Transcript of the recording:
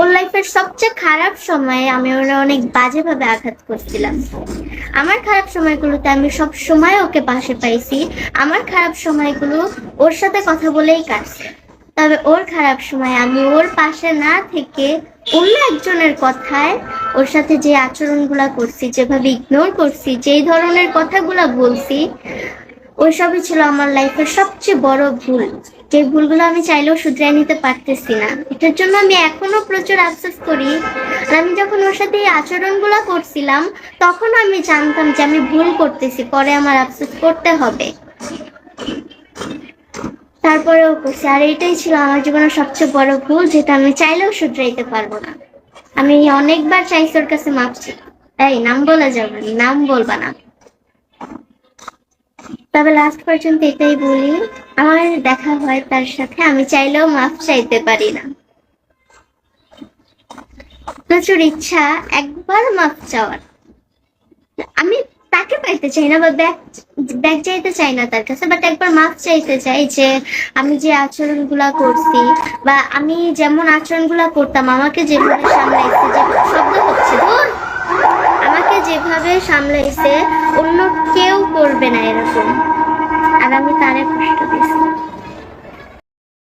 ওর লাইফের সবচেয়ে খারাপ সময়ে আমি ওরা অনেক বাজেভাবে আঘাত করছিলাম। আমার খারাপ সময়গুলোতে আমি সব সময় ওকে পাশে পাইছি। আমার খারাপ সময়গুলো ওর সাথে কথা বলেই কাটছে। তবে ওর খারাপ সময় আমি ওর পাশে না থেকে অন্য একজনের কথায় ওর সাথে যে আচরণগুলা করছি, যেভাবে ইগনোর করছি, যেই ধরনের কথাগুলা বলছি ওইসবই ছিল আমার লাইফের সবচেয়ে বড় ভুল। যে ভুলগুলো আমি চাইলেও শুধরে নিতে পারতেছি না। এটার জন্য আমি এখনও প্রচুর আফসোস করি। আমি যখন ওর সাথে এই আচরণগুলো করছিলাম, তখন আমি জানতাম যে আমি ভুল করতেছি, পরে আমার আফসোস করতে হবে। তারপরেও করছি। আর এটাই ছিল আমার জীবনের সবচেয়ে বড় ভুল, যেটা আমি চাইলেও শুধরাইতে পারব না। আমি অনেকবার চাইছি ওর কাছে মাপ চাই। এই, নাম বলা যাবে নাম বলবা না। তবে লাস্ট পর্যন্ত এটাই বলি। আমার দেখা হয় তার সাথে, আমি চাইলেও মাফ চাইতে পারি না। প্রচুর ইচ্ছা, একবার মাফ চাওয়ার। আমি তাকে পাইতে চাই না বা ব্যাগ ব্যাগ চাইতে চাই না তার কাছে বাট একবার মাফ চাইতে চাই যে আমি যে আচরণগুলা করছি বা আমি যেমন আচরণগুলা করতাম, আমাকে যেভাবে সামলাইছে যে শব্দ হচ্ছে আমাকে যেভাবে সামলাইছে অন্য কেউ করবে না এরকম। আর আমি তারে কষ্ট দিয়েছি